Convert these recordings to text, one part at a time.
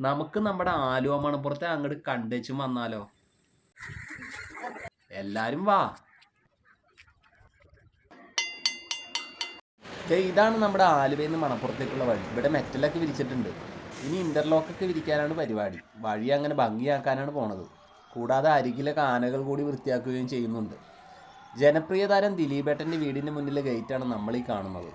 നമുക്ക് നമ്മുടെ ആലുവ മണപ്പുറത്തെ അങ്ങോട്ട് കണ്ടേച്ചും വന്നാലോ? എല്ലാരും വാ. ഇതാണ് നമ്മുടെ ആലുവയിൽ നിന്ന് മണപ്പുറത്തേക്കുള്ള വഴി. ഇവിടെ മെറ്റലൊക്കെ വിരിച്ചിട്ടുണ്ട്. ഇനി ഇന്റർലോക്കൊക്കെ വിരിക്കാനാണ് പരിപാടി. വഴി അങ്ങനെ ഭംഗിയാക്കാനാണ് പോണത്. കൂടാതെ അരികിലെ കാനകൾ കൂടി വൃത്തിയാക്കുകയും ചെയ്യുന്നുണ്ട്. ജനപ്രിയ താരം ദിലീപേട്ടന്റെ വീടിന്റെ മുന്നിലെ ഗേറ്റാണ് നമ്മൾ ഈ കാണുന്നത്.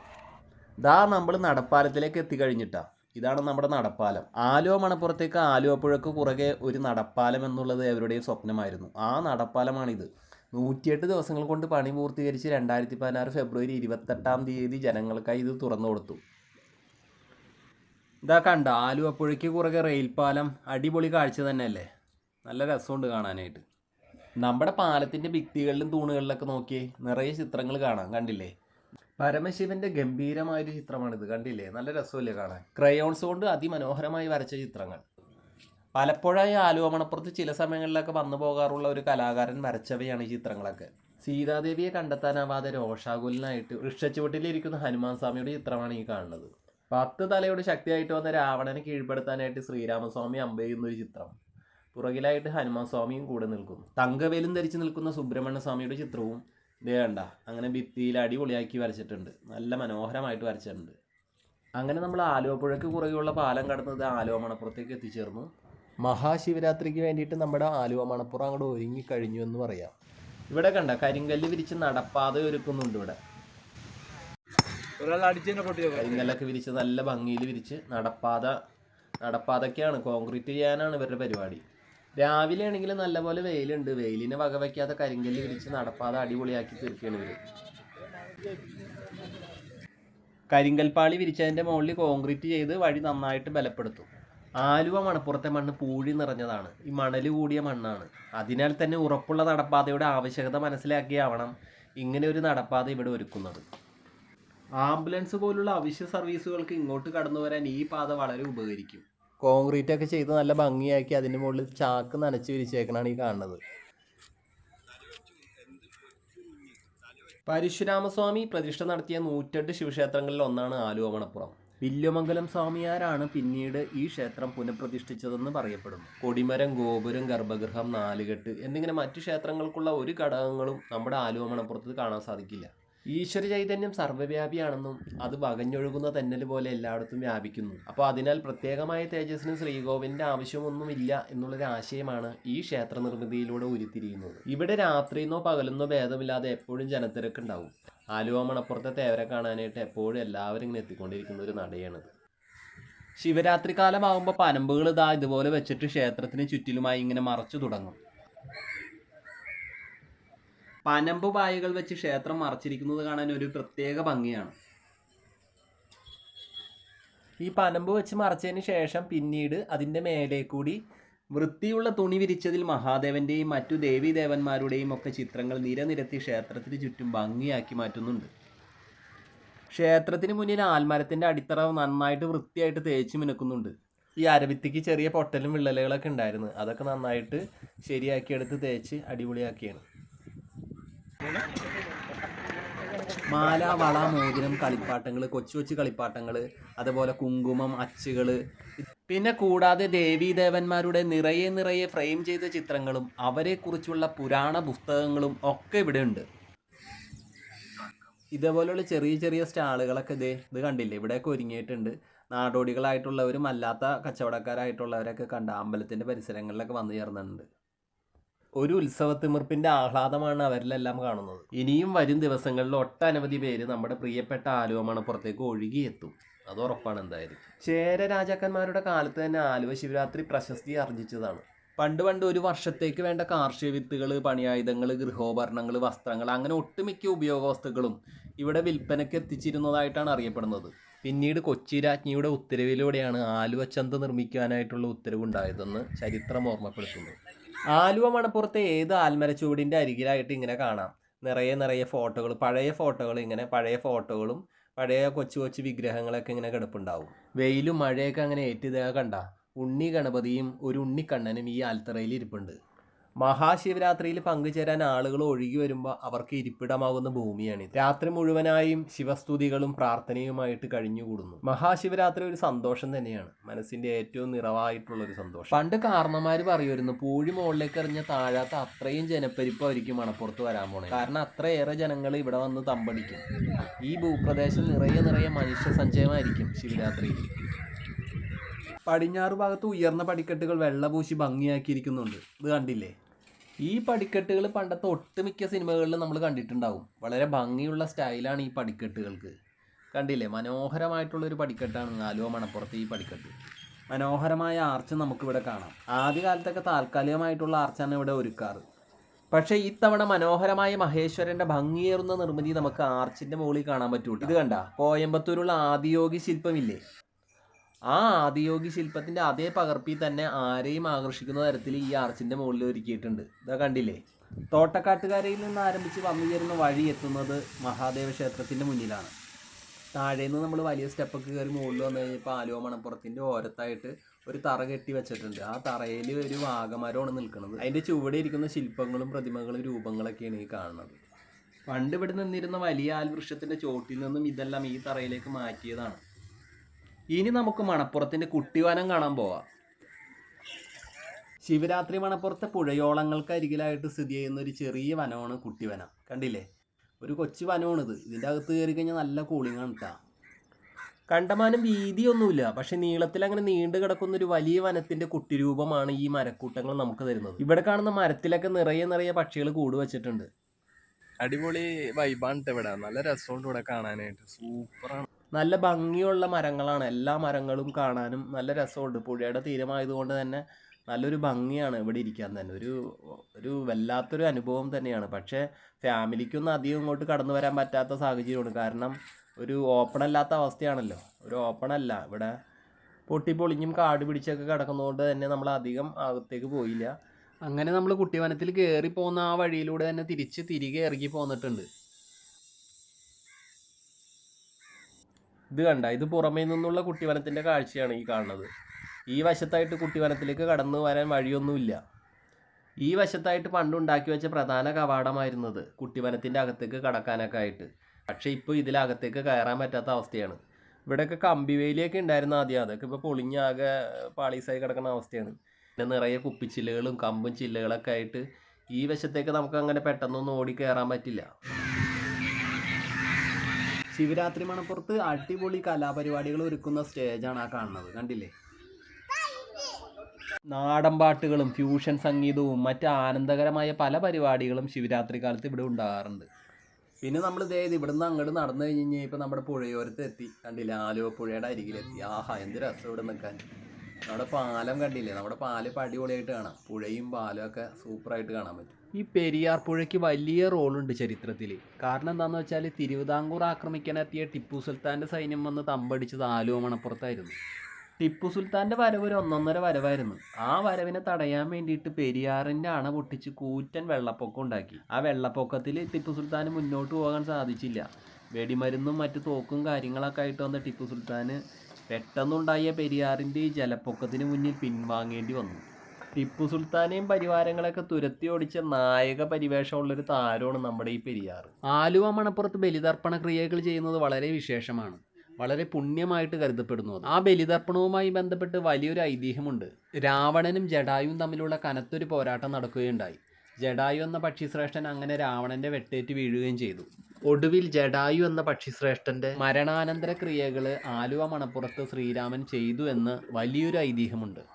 ദാ നമ്മൾ നടപ്പാലത്തിലേക്ക് എത്തിക്കഴിഞ്ഞിട്ടാ. ഇതാണ് നമ്മുടെ നടപ്പാലം. ആലുവ മണപ്പുറത്തേക്ക് ആലുവപ്പുഴക്ക് പുറകെ ഒരു നടപ്പാലം എന്നുള്ളത് അവരുടെ സ്വപ്നമായിരുന്നു. ആ നടപ്പാലമാണിത്. നൂറ്റിയെട്ട് ദിവസങ്ങൾ കൊണ്ട് പണി പൂർത്തീകരിച്ച് രണ്ടായിരത്തി പതിനാറ് ഫെബ്രുവരി ഇരുപത്തെട്ടാം തീയതി ജനങ്ങൾക്കായി ഇത് തുറന്നു കൊടുത്തു. ഇതാ കണ്ട ആലുവപ്പുഴയ്ക്ക് കുറകെ റെയിൽ പാലം അടിപൊളി കാഴ്ച തന്നെയല്ലേ? നല്ല രസമുണ്ട് കാണാനായിട്ട്. നമ്മുടെ പാലത്തിന്റെ ഭിത്തികളിലും തൂണുകളിലൊക്കെ നോക്കിയേ നിറയെ ചിത്രങ്ങൾ കാണാം കണ്ടില്ലേ? പരമശിവന്റെ ഗംഭീരമായ ഒരു ചിത്രമാണിത്. കണ്ടില്ലേ? നല്ല രസമല്ലേ കാണാൻ? ക്രയോൺസ് കൊണ്ട് അതിമനോഹരമായി വരച്ച ചിത്രങ്ങൾ. പലപ്പോഴായി ആലുവ മണപ്പുറത്ത് ചില സമയങ്ങളിലൊക്കെ വന്നു പോകാറുള്ള ഒരു കലാകാരൻ വരച്ചവയാണ് ഈ ചിത്രങ്ങളൊക്കെ. സീതാദേവിയെ കണ്ടെത്താനാവാതെ രോഷാകുലനായിട്ട് വൃക്ഷച്ചുവട്ടിലിരിക്കുന്ന ഹനുമാൻ സ്വാമിയുടെ ചിത്രമാണ് ഈ കാണുന്നത്. പത്ത് തലയോട് ശക്തിയായിട്ട് വന്ന രാവണനെ കീഴ്പ്പെടുത്താനായിട്ട് ശ്രീരാമസ്വാമി അമ്പെയ്യുന്ന ഒരു ചിത്രം. പുറകിലായിട്ട് ഹനുമാൻ സ്വാമിയും കൂടെ നിൽക്കുന്നു. തങ്കവേലും ധരിച്ച് നിൽക്കുന്ന സുബ്രഹ്മണ്യ സ്വാമിയുടെ ചിത്രവും ഇതേ കണ്ട അങ്ങനെ ഭിത്തിയിൽ അടിപൊളിയാക്കി വരച്ചിട്ടുണ്ട്. നല്ല മനോഹരമായിട്ട് വരച്ചിട്ടുണ്ട്. അങ്ങനെ നമ്മൾ ആലുവപ്പുഴയ്ക്ക് കുറുകെയുള്ള പാലം കടന്നത് ആലുവ മണപ്പുറത്തേക്ക് എത്തിച്ചേർന്നു. മഹാശിവരാത്രിക്ക് വേണ്ടിയിട്ട് നമ്മുടെ ആലുവ മണപ്പുറം അങ്ങോട്ട് ഒരുങ്ങി കഴിഞ്ഞു എന്ന് പറയാം. ഇവിടെ കണ്ട കരിങ്കല്ല് വിരിച്ച് നടപ്പാത ഒരുക്കുന്നുണ്ട് ഇവിടെ. കരിങ്കല്ലൊക്കെ വിരിച്ച് നല്ല ഭംഗിയിൽ വിരിച്ച് നടപ്പാത നടപ്പാതൊക്കെയാണ് കോൺക്രീറ്റ് ചെയ്യാനാണ് ഇവരുടെ പരിപാടി. രാവിലെ ആണെങ്കിൽ നല്ലപോലെ വെയിലുണ്ട്. വെയിലിനെ വകവയ്ക്കാത്ത കരിങ്കല്ല് പിടിച്ച് നടപ്പാതെ അടിപൊളിയാക്കി തീർക്കുകയാണ് ഇവർ. കരിങ്കൽപ്പാളി വിരിച്ചതിന്റെ മുകളിൽ കോൺക്രീറ്റ് ചെയ്ത് വഴി നന്നായിട്ട് ബലപ്പെടുത്തും. ആലുവ മണപ്പുറത്തെ മണ്ണ് പൂഴി നിറഞ്ഞതാണ്. ഈ മണൽ കൂടിയ മണ്ണാണ്. അതിനാൽ തന്നെ ഉറപ്പുള്ള നടപ്പാതയുടെ ആവശ്യകത മനസ്സിലാക്കിയാവണം ഇങ്ങനെ ഒരു നടപ്പാത ഇവിടെ ഒരുക്കുന്നത്. ആംബുലൻസ് പോലുള്ള അവശ്യ സർവീസുകൾക്ക് ഇങ്ങോട്ട് കടന്നു വരാൻ ഈ പാത വളരെ ഉപകരിക്കും. കോൺക്രീറ്റ് ഒക്കെ ചെയ്ത് നല്ല ഭംഗിയാക്കി അതിന്റെ മുകളിൽ ചാക്ക് നനച്ച് വിരിച്ചേക്കണാണ് ഈ കാണുന്നത്. പരശുരാമസ്വാമി പ്രതിഷ്ഠ നടത്തിയ നൂറ്റെട്ട് ശിവക്ഷേത്രങ്ങളിൽ ഒന്നാണ് ആലുവ മണപ്പുറം വില്യമംഗലം സ്വാമിയാരാണ് പിന്നീട് ഈ ക്ഷേത്രം പുനഃപ്രതിഷ്ഠിച്ചതെന്ന് പറയപ്പെടുന്നു. കൊടിമരം ഗോപുരം ഗർഭഗൃഹം നാലുകെട്ട് എന്നിങ്ങനെ മറ്റു ക്ഷേത്രങ്ങൾക്കുള്ള ഒരു ഘടകങ്ങളും നമ്മുടെ ആലുവമണപ്പുറത്ത് കാണാൻ സാധിക്കില്ല. ഈശ്വര ചൈതന്യം സർവവ്യാപിയാണെന്നും അത് വകഞ്ഞൊഴുകുന്ന തെന്നൽ പോലെ എല്ലായിടത്തും വ്യാപിക്കുന്നു. അപ്പോൾ അതിനാൽ പ്രത്യേകമായ തേജസ്സിന് ശ്രീകോവിലിന്റെ ആവശ്യമൊന്നുമില്ല എന്നുള്ളൊരു ആശയമാണ് ഈ ക്ഷേത്ര നിർമ്മിതിയിലൂടെ ഉരുത്തിരിയുന്നത്. ഇവിടെ രാത്രിയെന്നോ പകലെന്നോ ഭേദമില്ലാതെ എപ്പോഴും ജനത്തിരക്കുണ്ടാവും. ആലുവ മണപ്പുറത്തെ തേവരെ കാണാനായിട്ട് എപ്പോഴും എല്ലാവരും ഇങ്ങനെ എത്തിക്കൊണ്ടിരിക്കുന്ന ഒരു നടയാണിത്. ശിവരാത്രി കാലമാകുമ്പോൾ പനമ്പുകൾ ഇതാ ഇതുപോലെ വെച്ചിട്ട് ക്ഷേത്രത്തിന് ചുറ്റിലുമായി ഇങ്ങനെ മറച്ചു തുടങ്ങും. പനമ്പ് പായകൾ വെച്ച് ക്ഷേത്രം മറച്ചിരിക്കുന്നത് കാണാൻ ഒരു പ്രത്യേക ഭംഗിയാണ്. ഈ പനമ്പ് വെച്ച് മറച്ചതിന് ശേഷം പിന്നീട് അതിന്റെ മേലെ കൂടി വൃത്തിയുള്ള തുണി വിരിച്ചതിൽ മഹാദേവന്റെയും മറ്റു ദേവീദേവന്മാരുടെയും ഒക്കെ ചിത്രങ്ങൾ നിരനിരത്തി ക്ഷേത്രത്തിന് ചുറ്റും ഭംഗിയാക്കി മാറ്റുന്നുണ്ട്. ക്ഷേത്രത്തിന് മുന്നിൽ ആൽമരത്തിന്റെ അടിത്തറ നന്നായിട്ട് വൃത്തിയായിട്ട് തേച്ച് മിനുക്കുന്നുണ്ട്. ഈ അരവിത്തിക്ക് ചെറിയ പൊട്ടലും വിള്ളലുകളൊക്കെ ഉണ്ടായിരുന്നു. അതൊക്കെ നന്നായിട്ട് ശരിയാക്കിയെടുത്ത് തേച്ച് അടിപൊളിയാക്കിയാണ്. മാല വള മോതിരം കളിപ്പാട്ടങ്ങൾ കൊച്ചു കൊച്ചു കളിപ്പാട്ടങ്ങൾ അതുപോലെ കുങ്കുമം അച്ചുകൾ പിന്നെ കൂടാതെ ദേവീദേവന്മാരുടെ നിറയെ നിറയെ ഫ്രെയിം ചെയ്ത ചിത്രങ്ങളും അവരെക്കുറിച്ചുള്ള പുരാണ പുസ്തകങ്ങളും ഒക്കെ ഇവിടെ ഉണ്ട് ഇതേപോലെയുള്ള ചെറിയ ചെറിയ സ്റ്റാളുകളൊക്കെ ഇതേ ഇത് കണ്ടില്ലേ? ഇവിടെയൊക്കെ ഒരുങ്ങിയിട്ടുണ്ട്. നാടോടികളായിട്ടുള്ളവരും അല്ലാത്ത കച്ചവടക്കാരായിട്ടുള്ളവരൊക്കെ കണ്ട അമ്പലത്തിന്റെ പരിസരങ്ങളിലൊക്കെ വന്നു ചേർന്നിട്ടുണ്ട്. ഒരു ഉത്സവത്തിമിർപ്പിന്റെ ആഹ്ലാദമാണ് അവരിലെല്ലാം കാണുന്നത്. ഇനിയും വരും ദിവസങ്ങളിൽ ഒട്ടനവധി പേര് നമ്മുടെ പ്രിയപ്പെട്ട ആലുവ മണപ്പുറത്തേക്ക് ഒഴുകിയെത്തും. അത് ഉറപ്പാണ് എന്തായാലും. ചേര രാജാക്കന്മാരുടെ കാലത്ത് തന്നെ ആലുവ ശിവരാത്രി പ്രശസ്തി ആർജിച്ചതാണ്. പണ്ട് പണ്ട് ഒരു വർഷത്തേക്ക് വേണ്ട കാർഷിക വിത്തുകൾ പണിയായുധങ്ങൾ ഗൃഹോപകരണങ്ങൾ വസ്ത്രങ്ങൾ അങ്ങനെ ഒട്ടുമിക്ക ഉപയോഗ വസ്തുക്കളും ഇവിടെ വിൽപ്പനയ്ക്ക് എത്തിച്ചിരുന്നതായിട്ടാണ് അറിയപ്പെടുന്നത്. പിന്നീട് കൊച്ചി രാജ്ഞിയുടെ ഉത്തരവിലൂടെയാണ് ആലുവ ചന്ത നിർമ്മിക്കാനായിട്ടുള്ള ഉത്തരവുണ്ടായതെന്ന് ചരിത്രം ഓർമ്മപ്പെടുത്തുന്നു. ആലുവ മണപ്പുറത്തെ ഏത് ആൽമരച്ചുവടിന്റെ അരികിലായിട്ട് ഇങ്ങനെ കാണാം. നിറയെ നിറയെ ഫോട്ടോകൾ പഴയ ഫോട്ടോകൾ ഇങ്ങനെ പഴയ ഫോട്ടോകളും പഴയ കൊച്ചു കൊച്ചു വിഗ്രഹങ്ങളൊക്കെ ഇങ്ങനെ കിടപ്പുണ്ടാവും. വെയിലും മഴയൊക്കെ അങ്ങനെ ഏറ്റിതാ കണ്ട. ഉണ്ണി ഗണപതിയും ഒരു ഉണ്ണിക്കണ്ണനും ഈ ആൽത്തറയിൽ ഇരിപ്പുണ്ട്. മഹാശിവരാത്രിയിൽ പങ്കുചേരാൻ ആളുകൾ ഒഴുകി വരുമ്പോൾ അവർക്ക് ഇരിപ്പിടമാകുന്ന ഭൂമിയാണിത്. രാത്രി മുഴുവനായും ശിവസ്തുതികളും പ്രാർത്ഥനയുമായിട്ട് കഴിഞ്ഞുകൂടുന്നു. മഹാശിവരാത്രി ഒരു സന്തോഷം തന്നെയാണ്. മനസ്സിന്റെ ഏറ്റവും നിറവായിട്ടുള്ള ഒരു സന്തോഷം. പണ്ട് കാരണമാര് പറയുമായിരുന്നു പൂഴി മുകളിലേക്ക് എറിഞ്ഞ താഴാത്ത അത്രയും ജനപ്പെരിപ്പായിരിക്കും മണപ്പുറത്ത് വരാൻ പോണേ. കാരണം അത്രയേറെ ജനങ്ങൾ ഇവിടെ വന്ന് തമ്പടിക്കും. ഈ ഭൂപ്രദേശം നിറയെ നിറയെ മനുഷ്യ സഞ്ചയമായിരിക്കും ശിവരാത്രിയിൽ. പടിഞ്ഞാറ് ഭാഗത്ത് ഉയർന്ന പടിക്കെട്ടുകൾ വെള്ളപൂശി ഭംഗിയാക്കിയിരിക്കുന്നുണ്ട്. ഇത് കണ്ടില്ലേ? ഈ പടിക്കെട്ടുകൾ പണ്ടത്തെ ഒട്ടുമിക്ക സിനിമകളിലും നമ്മൾ കണ്ടിട്ടുണ്ടാവും. വളരെ ഭംഗിയുള്ള സ്റ്റൈലാണ് ഈ പടിക്കെട്ടുകൾക്ക്. കണ്ടില്ലേ? മനോഹരമായിട്ടുള്ളൊരു പടിക്കെട്ടാണ് ആലുവ മണപ്പുറത്ത് ഈ പടിക്കെട്ട്. മനോഹരമായ ആർച്ച് നമുക്കിവിടെ കാണാം. ആദ്യകാലത്തൊക്കെ താൽക്കാലികമായിട്ടുള്ള ആർച്ചാണ് ഇവിടെ ഒരുക്കാറ്. പക്ഷേ ഇത്തവണ മനോഹരമായ മഹേശ്വരന്റെ ഭംഗിയേറുന്ന നിർമ്മിതി നമുക്ക് ആർച്ചിന്റെ മുകളിൽ കാണാൻ പറ്റൂ ഇത് കണ്ട? കോയമ്പത്തൂരുള്ള ആദിയോഗി ശില്പമില്ലേ? ആ ആദിയോഗി ശില്പത്തിന്റെ അതേ പകർപ്പിൽ തന്നെ ആരെയും ആകർഷിക്കുന്ന തരത്തിൽ ഈ ആർച്ചിന്റെ മുകളിൽ ഒരുക്കിയിട്ടുണ്ട്. ഇതാ കണ്ടില്ലേ? തോട്ടക്കാട്ടുകാരയിൽ നിന്ന് ആരംഭിച്ച് വന്നു ചേരുന്ന വഴി എത്തുന്നത് മഹാദേവ ക്ഷേത്രത്തിന്റെ മുന്നിലാണ്. താഴേന്ന് നമ്മൾ വലിയ സ്റ്റെപ്പൊക്കെ കയറി മുകളിൽ വന്നു കഴിഞ്ഞപ്പോൾ ആലുവ മണപ്പുറത്തിന്റെ ഓരത്തായിട്ട് ഒരു തറ കെട്ടി വെച്ചിട്ടുണ്ട്. ആ തറയിൽ ഒരു വാഗമരമാണ് നിൽക്കുന്നത്. അതിന്റെ ചുവടെ ഇരിക്കുന്ന ശില്പങ്ങളും പ്രതിമകളും രൂപങ്ങളൊക്കെയാണ് ഈ കാണുന്നത്. പണ്ട് ഇവിടെ നിന്നിരുന്ന വലിയ ആൽവൃക്ഷത്തിന്റെ ചോട്ടിൽ നിന്നും ഇതെല്ലാം ഈ തറയിലേക്ക് മാറ്റിയതാണ്. ഇനി നമുക്ക് മണപ്പുറത്തിന്റെ കുട്ടിവനം കാണാൻ പോവാം. ശിവരാത്രി മണപ്പുറത്തെ പുഴയോളങ്ങൾക്ക് അരികിലായിട്ട് സ്ഥിതി ചെയ്യുന്ന ഒരു ചെറിയ വനമാണ് കുട്ടിവനം. കണ്ടില്ലേ? ഒരു കൊച്ചു വനമാണിത്. ഇതിന്റെ അകത്ത് കയറി കഴിഞ്ഞാൽ നല്ല കൂളിംഗ് ആണ് കണ്ടമാനം വീതിയൊന്നുമില്ല. പക്ഷെ നീളത്തിൽ അങ്ങനെ നീണ്ടു കിടക്കുന്ന ഒരു വലിയ വനത്തിന്റെ കുട്ടിരൂപമാണ് ഈ മരക്കൂട്ടങ്ങൾ നമുക്ക് തരുന്നത്. ഇവിടെ കാണുന്ന മരത്തിലൊക്കെ നിറയെ നിറയെ പക്ഷികൾ കൂട് വെച്ചിട്ടുണ്ട്. അടിപൊളി വൈബാണ് ഇവിടെ. നല്ല രസമുണ്ട് ഇവിടെ കാണാനായിട്ട്. സൂപ്പറാണ്. നല്ല ഭംഗിയുള്ള മരങ്ങളാണ്. എല്ലാ മരങ്ങളും കാണാനും നല്ല രസമുണ്ട്. പുഴയുടെ തീരമായതുകൊണ്ട് തന്നെ നല്ലൊരു ഭംഗിയാണ് ഇവിടെ ഇരിക്കാൻ തന്നെ. ഒരു ഒരു വല്ലാത്തൊരു അനുഭവം തന്നെയാണ്. പക്ഷേ ഫാമിലിക്കൊന്നും അധികം ഇങ്ങോട്ട് കടന്നു വരാൻ പറ്റാത്ത സാഹചര്യമാണ്. കാരണം ഒരു ഓപ്പൺ അല്ലാത്ത അവസ്ഥയാണല്ലോ. ഒരു ഓപ്പൺ അല്ല. ഇവിടെ പൊട്ടിപ്പൊളിഞ്ഞും കാട് പിടിച്ചൊക്കെ കിടക്കുന്നതുകൊണ്ട് തന്നെ നമ്മൾ അധികം അകത്തേക്ക് പോയില്ല. അങ്ങനെ നമ്മൾ കുട്ടിവനത്തിൽ കയറി പോകുന്ന ആ വഴിയിലൂടെ തന്നെ തിരിച്ച് തിരികെ ഇറങ്ങി പോന്നിട്ടുണ്ട്. ഇത് കണ്ട ഇത് പുറമേ നിന്നുള്ള കുട്ടിവനത്തിന്റെ കാഴ്ചയാണ് ഈ കാണുന്നത്. ഈ വശത്തായിട്ട് കുട്ടിവനത്തിലേക്ക് കടന്നു വരാൻ വഴിയൊന്നുമില്ല. ഈ വശത്തായിട്ട് പണ്ടുണ്ടാക്കി വെച്ച പ്രധാന കവാടമായിരുന്നത് കുട്ടിവനത്തിന്റെ അകത്തേക്ക് കടക്കാനൊക്കെ ആയിട്ട്. പക്ഷേ ഇപ്പോൾ ഇതിലകത്തേക്ക് കയറാൻ പറ്റാത്ത അവസ്ഥയാണ്. ഇവിടെയൊക്കെ കമ്പിവേലിയൊക്കെ ഉണ്ടായിരുന്ന ആദ്യം. അതൊക്കെ ഇപ്പോൾ പൊളിഞ്ഞാകെ പാളീസായി കിടക്കുന്ന അവസ്ഥയാണ്. പിന്നെ നിറയെ കുപ്പിച്ചില്ലുകളും കമ്പും ചില്ലുകളൊക്കെ ആയിട്ട് ഈ വശത്തേക്ക് നമുക്ക് അങ്ങനെ പെട്ടെന്നൊന്നും ഓടി കയറാൻ പറ്റില്ല. ശിവരാത്രി മണപ്പുറത്ത് അടിപൊളി കലാപരിപാടികൾ ഒരുക്കുന്ന സ്റ്റേജാണ് ആ കാണുന്നത്. കണ്ടില്ലേ? നാടൻ പാട്ടുകളും ഫ്യൂഷൻ സംഗീതവും മറ്റ് ആനന്ദകരമായ പല പരിപാടികളും ശിവരാത്രി കാലത്ത് ഇവിടെ ഉണ്ടാകാറുണ്ട്. പിന്നെ നമ്മൾ ഇതേ ഇവിടുന്ന് അങ്ങോട്ട് നടന്നു കഴിഞ്ഞ് കഴിഞ്ഞാൽ ഇപ്പം നമ്മുടെ പുഴയോരത്ത് എത്തി. കണ്ടില്ലേ? ആലുവ പുഴയുടെ അരികിലെത്തി. ആഹാ എന്ത് രസം ഇവിടെ നിൽക്കാൻ. നമ്മുടെ പാലം കണ്ടില്ലേ? നമ്മുടെ പാലം ഇപ്പം അടിപൊളിയായിട്ട് കാണാം. പുഴയും പാലും ഒക്കെ സൂപ്പറായിട്ട് കാണാൻ പറ്റും. ഈ പെരിയാർ പുഴയ്ക്ക് വലിയ റോളുണ്ട് ചരിത്രത്തിൽ. കാരണം എന്താണെന്ന് വെച്ചാൽ തിരുവിതാംകൂർ ആക്രമിക്കാനെത്തിയ ടിപ്പു സുൽത്താന്റെ സൈന്യം വന്ന് തമ്പടിച്ചത് ആലുവ മണപ്പുറത്തായിരുന്നു. ടിപ്പു സുൽത്താന്റെ വരവ് ഒരു ഒന്നൊന്നര വരവായിരുന്നു. ആ വരവിനെ തടയാൻ വേണ്ടിയിട്ട് പെരിയാറിന്റെ അണ പൊട്ടിച്ച് കൂറ്റൻ വെള്ളപ്പൊക്കം ഉണ്ടാക്കി. ആ വെള്ളപ്പൊക്കത്തിൽ ടിപ്പു സുൽത്താന് മുന്നോട്ട് പോകാൻ സാധിച്ചില്ല. വെടിമരുന്നും മറ്റു തോക്കും കാര്യങ്ങളൊക്കെ ആയിട്ട് വന്ന ടിപ്പു സുൽത്താന് പെട്ടെന്നുണ്ടായ പെരിയാറിന്റെ ഈ ജലപ്പൊക്കത്തിന് മുന്നിൽ പിൻവാങ്ങേണ്ടി വന്നു. ടിപ്പു സുൽത്താനെയും പരിവാരങ്ങളൊക്കെ തുരത്തി ഓടിച്ച നായക പരിവേഷമുള്ളൊരു താരമാണ് നമ്മുടെ ഈ പെരിയാർ ആലുവ മണപ്പുറത്ത് ബലിതർപ്പണ ക്രിയകൾ ചെയ്യുന്നത് വളരെ വിശേഷമാണ്. വളരെ പുണ്യമായിട്ട് കരുതപ്പെടുന്നു ആ ബലിതർപ്പണവുമായി ബന്ധപ്പെട്ട് വലിയൊരു ഐതിഹ്യമുണ്ട്. രാവണനും ജഡായുവും തമ്മിലുള്ള കനത്തൊരു പോരാട്ടം നടക്കുകയുണ്ടായി. ജഡായു എന്ന പക്ഷിശ്രേഷ്ഠൻ അങ്ങനെ രാവണന്റെ വെട്ടേറ്റ് വീഴുകയും ചെയ്തു. ഒടുവിൽ ജഡായു എന്ന പക്ഷിശ്രേഷ്ഠന്റെ മരണാനന്തര ക്രിയകൾ ആലുവ മണപ്പുറത്ത് ശ്രീരാമൻ ചെയ്തു എന്ന് വലിയൊരു ഐതിഹ്യമുണ്ട്.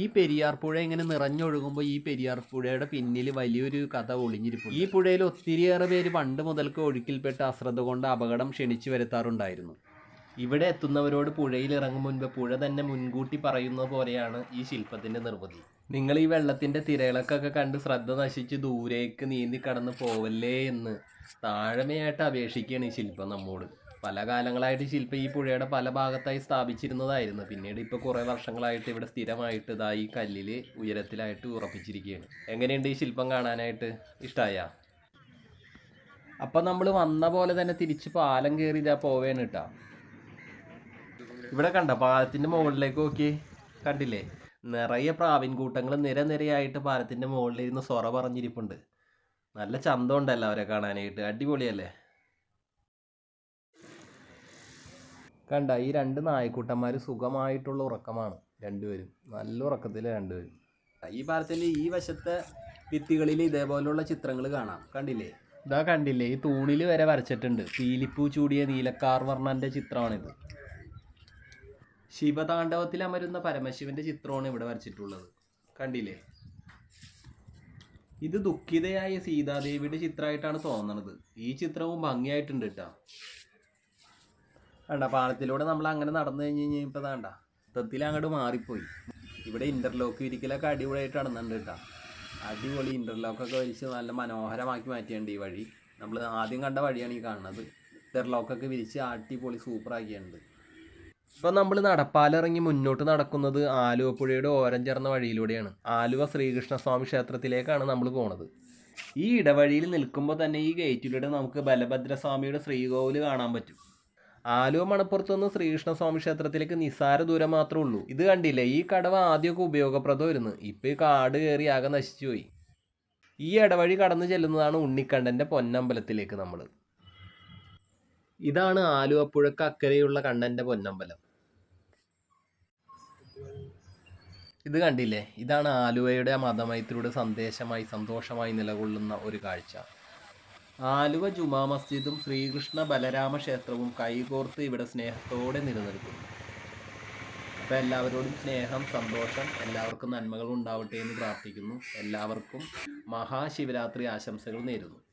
ഈ പെരിയാർ പുഴ ഇങ്ങനെ നിറഞ്ഞൊഴുകുമ്പോൾ ഈ പെരിയാർ പുഴയുടെ പിന്നിൽ വലിയൊരു കഥ ഒളിഞ്ഞിരിപ്പുണ്ട്. ഈ പുഴയിൽ ഒത്തിരിയേറെ പേര് പണ്ട് മുതൽക്ക് ഒഴുക്കിൽപ്പെട്ട് അശ്രദ്ധ കൊണ്ട് അപകടം ക്ഷണിച്ചു വരുത്താറുണ്ടായിരുന്നു. ഇവിടെ എത്തുന്നവരോട് പുഴയിൽ ഇറങ്ങും മുൻപ് പുഴ തന്നെ മുൻകൂട്ടി പറയുന്ന പോലെയാണ് ഈ ശില്പത്തിന്റെ നിർമ്മിതി നിങ്ങൾ ഈ വെള്ളത്തിന്റെ തിരകളൊക്കെ കണ്ട് ശ്രദ്ധ നശിച്ച് ദൂരേക്ക് നീന്തി കടന്ന് പോവല്ലേ എന്ന് താഴമയായിട്ട് അപേക്ഷിക്കുകയാണ് ഈ ശില്പം നമ്മോട്. പല കാലങ്ങളായിട്ട് ശില്പം ഈ പുഴയുടെ പല ഭാഗത്തായി സ്ഥാപിച്ചിരുന്നതായിരുന്നു. പിന്നീട് ഇപ്പോൾ കുറേ വർഷങ്ങളായിട്ട് ഇവിടെ സ്ഥിരമായിട്ട് ഇതാ ഈ കല്ലിൽ ഉയരത്തിലായിട്ട് ഉറപ്പിച്ചിരിക്കുകയാണ്. എങ്ങനെയുണ്ട് ഈ ശില്പം കാണാനായിട്ട്? ഇഷ്ടമായ അപ്പം നമ്മൾ വന്ന പോലെ തന്നെ തിരിച്ച് പാലം കയറി ഇതാ പോവേണ് കേട്ടോ ഇവിടെ കണ്ട? പാലത്തിന്റെ മുകളിലേക്ക് നോക്കി. കണ്ടില്ലേ? നിറയെ പ്രാവിൻകൂട്ടങ്ങൾ നിരനിരയായിട്ട് പാലത്തിന്റെ മുകളിലിരുന്ന് സൊറ പറഞ്ഞിരിപ്പുണ്ട്. നല്ല ചന്തമുണ്ടല്ലോ അവരെ കാണാനായിട്ട്. അടിപൊളിയല്ലേ? കണ്ട ഈ രണ്ട് നായ്ക്കൂട്ടന്മാർ സുഖമായിട്ടുള്ള ഉറക്കമാണ് രണ്ടുപേരും. നല്ല ഉറക്കത്തിൽ രണ്ടുപേരും. ഈ പാലത്തിന്റെ ഈ വശത്തെ ഭിത്തികളിൽ ഇതേപോലുള്ള ചിത്രങ്ങൾ കാണാം. കണ്ടില്ലേ? ഇതാ കണ്ടില്ലേ? ഈ തൂണിൽ വരെ വരച്ചിട്ടുണ്ട്. പീലിപ്പൂ ചൂടിയ നീലക്കാർ വർണന്റെ ചിത്രമാണിത്. ശിവതാണ്ഡവത്തിൽ അമരുന്ന പരമശിവന്റെ ചിത്രമാണ് ഇവിടെ വരച്ചിട്ടുള്ളത്. കണ്ടില്ലേ? ഇത് ദുഃഖിതയായ സീതാദേവിയുടെ ചിത്രമായിട്ടാണ് തോന്നണത്. ഈ ചിത്രവും ഭംഗിയായിട്ടുണ്ട് കേട്ടോ. വേണ്ട പാലത്തിലൂടെ നമ്മൾ അങ്ങനെ നടന്നു കഴിഞ്ഞ് കഴിഞ്ഞപ്പോൾ വേണ്ട മൊത്തത്തിൽ അങ്ങോട്ട് മാറിപ്പോയി. ഇവിടെ ഇന്റർലോക്ക് ഇരിക്കലൊക്കെ അടിപൊളിയായിട്ട് നടന്നുണ്ട് കേട്ടോ. അടിപൊളി ഇന്റർലോക്കൊക്കെ വലിച്ച് നല്ല മനോഹരമാക്കി മാറ്റിയുണ്ട് ഈ വഴി. നമ്മൾ ആദ്യം കണ്ട വഴിയാണ് ഈ കാണുന്നത്. ഇന്റർലോക്കൊക്കെ വിരിച്ച് അടിപൊളി സൂപ്പറാക്കിയിട്ടുണ്ട്. ഇപ്പോൾ നമ്മൾ നടപ്പാലിറങ്ങി മുന്നോട്ട് നടക്കുന്നത് ആലുവ പുഴയുടെ ഓരം ചേർന്ന വഴിയിലൂടെയാണ്. ആലുവ ശ്രീകൃഷ്ണസ്വാമി ക്ഷേത്രത്തിലേക്കാണ് നമ്മൾ പോണത്. ഈ ഇടവഴിയിൽ നിൽക്കുമ്പോൾ തന്നെ ഈ ഗേറ്റിലൂടെ നമുക്ക് ബലഭദ്രസ്വാമിയുടെ ശ്രീകോവിൽ കാണാൻ പറ്റും. ആലുവ മണപ്പുറത്ത് നിന്ന് ശ്രീകൃഷ്ണസ്വാമി ക്ഷേത്രത്തിലേക്ക് നിസാര ദൂരം മാത്രമേ ഉള്ളൂ. ഇത് കണ്ടില്ലേ? ഈ കടവ ആദ്യമൊക്കെ ഉപയോഗപ്രദമായിരുന്നു. ഇപ്പോൾ ഈ കാട് കയറി ആകെ നശിച്ചുപോയി ഈ ഇടവഴി കടന്നു ചെല്ലുന്നതാണ് ഉണ്ണിക്കണ്ണന്റെ പൊന്നമ്പലത്തിലേക്ക് നമ്മൾ ഇതാണ് ആലുവപ്പുഴക്ക് അക്കരെയുള്ള കണ്ണന്റെ പൊന്നമ്പലം. ഇത് കണ്ടില്ലേ? ഇതാണ് ആലുവയുടെ മതമൈത്രിയുടെ സന്ദേശമായി സന്തോഷമായി നിലകൊള്ളുന്ന ഒരു കാഴ്ച. ആലുവ ജുമാ മസ്ജിദും ശ്രീകൃഷ്ണ ബലരാമ ക്ഷേത്രവും കൈകോർത്ത് ഇവിടെ സ്നേഹത്തോടെ നിലനിൽക്കുന്നു. അപ്പോൾ എല്ലാവരോടും സ്നേഹം സന്തോഷം എല്ലാവർക്കും നന്മകൾ ഉണ്ടാവട്ടെ എന്ന് പ്രാർത്ഥിക്കുന്നു. എല്ലാവർക്കും മഹാശിവരാത്രി ആശംസകൾ നേരുന്നു.